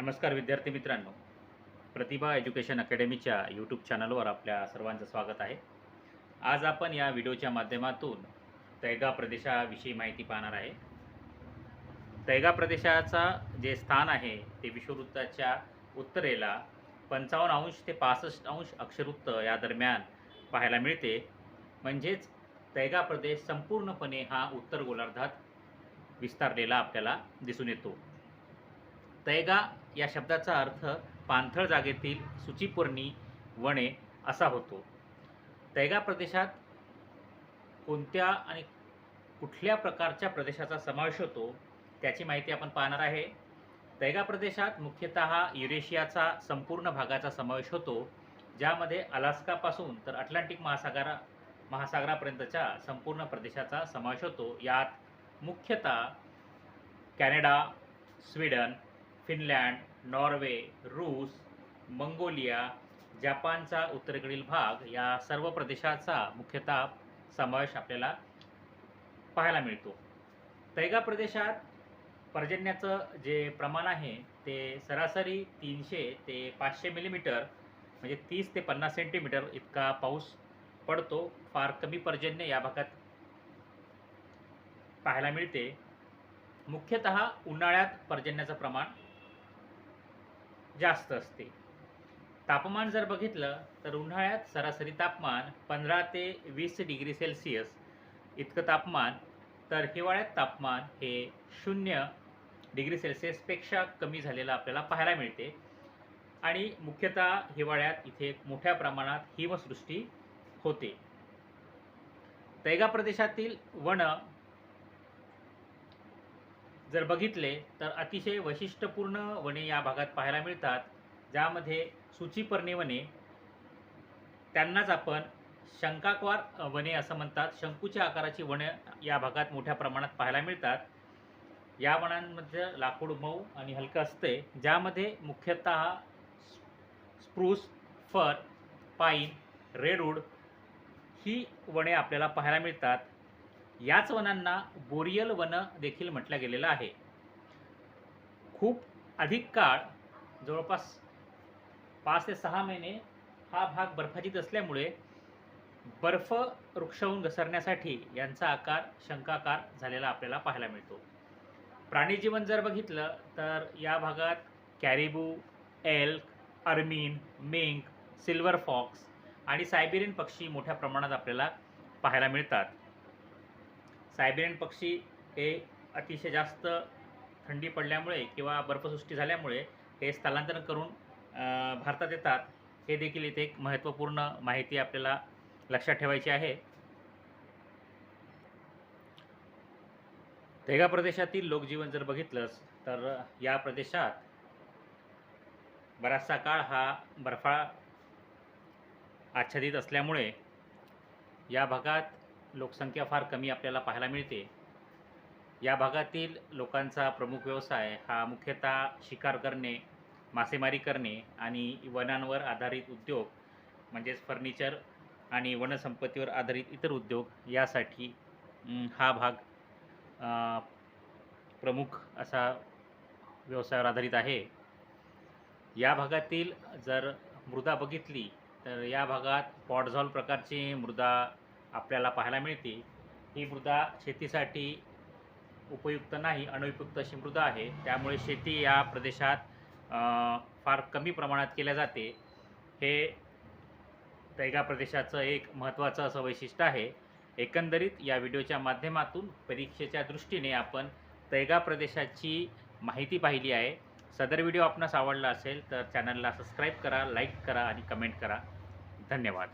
नमस्कार विद्यार्थी मित्रांनो. प्रतिभा एज्युकेशन अकॅडमीच्या यूट्यूब चॅनलवर आपल्या सर्वांचं स्वागत आहे. आज आपण या व्हिडिओच्या माध्यमातून तैगा प्रदेशाविषयी माहिती पाहणार आहे. तैगा प्रदेशाचा जे स्थान आहे ते विश्ववृत्ताच्या उत्तरेला पंचावन्न अंश ते पासष्ट अंश अक्षरवृत्त या दरम्यान पाहायला मिळते. म्हणजेच तैगा प्रदेश संपूर्णपणे हा उत्तर गोलार्धात विस्तारलेला आपल्याला दिसून येतो. तैगा या शब्दाचा अर्थ पाणथळ जागेतील सुचिपर्णी वने असा होतो. तैगा प्रदेशात कोणत्या आणि कुठल्या प्रकारच्या प्रदेशाचा समावेश होतो त्याची माहिती आपण पाहणार आहे. तैगा प्रदेशात मुख्यतः युरेशियाचा संपूर्ण भागाचा समावेश होतो ज्यामध्ये अलास्कापासून तर अटलांटिक महासागरा महासागरापर्यंतच्या संपूर्ण प्रदेशाचा समावेश होतो. यात मुख्यतः कॅनडा स्वीडन फिनलँड नॉर्वे रूस मंगोलिया जपानचा उत्तरेकडील भाग या सर्व प्रदेशाचा मुख्यतः समावेश आपल्याला पाहायला मिळतो. तैगा प्रदेशात पर्जन्याचं जे प्रमाण आहे ते सरासरी तीनशे ते पाचशे मिलीमीटर म्हणजे तीस ते पन्नास सेंटीमीटर इतका पाऊस पडतो. फार कमी पर्जन्य या भागात पाहायला मिळते. मुख्यतः उन्हाळ्यात पर्जन्याचं प्रमाण जास्त असते. तापमान जर बघितलं तर उन्हाळ्यात सरासरी तापमान पंधरा ते वीस डिग्री सेल्सिअस. इतकं तापमान तर हिवाळ्यात तापमान हे शून्य डिग्री सेल्सिअसपेक्षा कमी झालेलं आपल्याला पाहायला मिळते. आणि मुख्यतः हिवाळ्यात इथे मोठ्या प्रमाणात हिमसृष्टी होते. तैगा प्रदेशातील वन जर बघितले तर अतिशय वैशिष्ट्यपूर्ण वने या भागात पाहायला मिळतात ज्यामध्ये सूचीपर्णी वने त्यांनाच आपण शंकाकवार वने असं म्हणतात. शंकूच्या आकाराची वने या भागात मोठ्या प्रमाणात पाहायला मिळतात. या वनांमध्ये लाकूड मऊ आणि हलकं असते ज्यामध्ये मुख्यतः स्प्रूस फर पाईन रेडवूड ही वने आपल्याला पाहायला मिळतात. याच वनांना बोरियल वन देखील म्हटलं गेलेलं आहे. खूप अधिक काळ जवळपास पाच ते सहा महिने हा भाग बर्फाचित असल्यामुळे बर्फ वृक्षाहून घसरण्यासाठी यांचा आकार शंकाकार झालेला आपल्याला पाहायला मिळतो. प्राणीजीवन जर बघितलं तर या भागात caribou elk ermine mink silver fox आणि सायबेरियन पक्षी मोठ्या प्रमाणात आपल्याला पाहायला मिळतात. सायबेरियन पक्षी हे अतिशय जास्त थंडी पडल्यामुळे किंवा बर्फसृष्टी झाल्यामुळे हे स्थलांतरण करून भारतात येतात. हे देखील इथे एक महत्त्वपूर्ण माहिती आपल्याला लक्षात ठेवायची आहे. तेगा प्रदेशातील लोकजीवन जर बघितलंच तर या प्रदेशात बराचसा काळ हा बर्फाळ आच्छादित असल्यामुळे या भागात लोकसंख्या फार कमी आपल्याला पाहायला मिळते. या भागातील लोकांचा प्रमुख व्यवसाय हा मुख्यतः शिकार करणे मासेमारी करणे आणि वनांवर आधारित उद्योग म्हणजेच फर्निचर आणि वनसंपत्तीवर आधारित इतर उद्योग यासाठी हा भाग प्रमुख असा व्यवसायावर आधारित आहे. या भागातील जर मृदा बघितली तर या भागात पॉटझॉल प्रकारची मृदा आपल्याला पाहायला मिळते ही मृदा शेतीसाठी उपयुक्त नाही अनुपयुक्त अशी मृदा आहे. त्यामुळे शेती या प्रदेशात फार कमी प्रमाणात केल्या जाते. हे तैगा प्रदेशाचं एक महत्त्वाचं असं वैशिष्ट्य आहे. एकंदरीत या व्हिडिओच्या माध्यमातून परीक्षेच्या दृष्टीने आपण तैगा प्रदेशाची माहिती पाहिली आहे. सदर व्हिडिओ आपणास आवडला असेल तर चॅनलला सबस्क्राईब करा लाईक करा आणि कमेंट करा. धन्यवाद.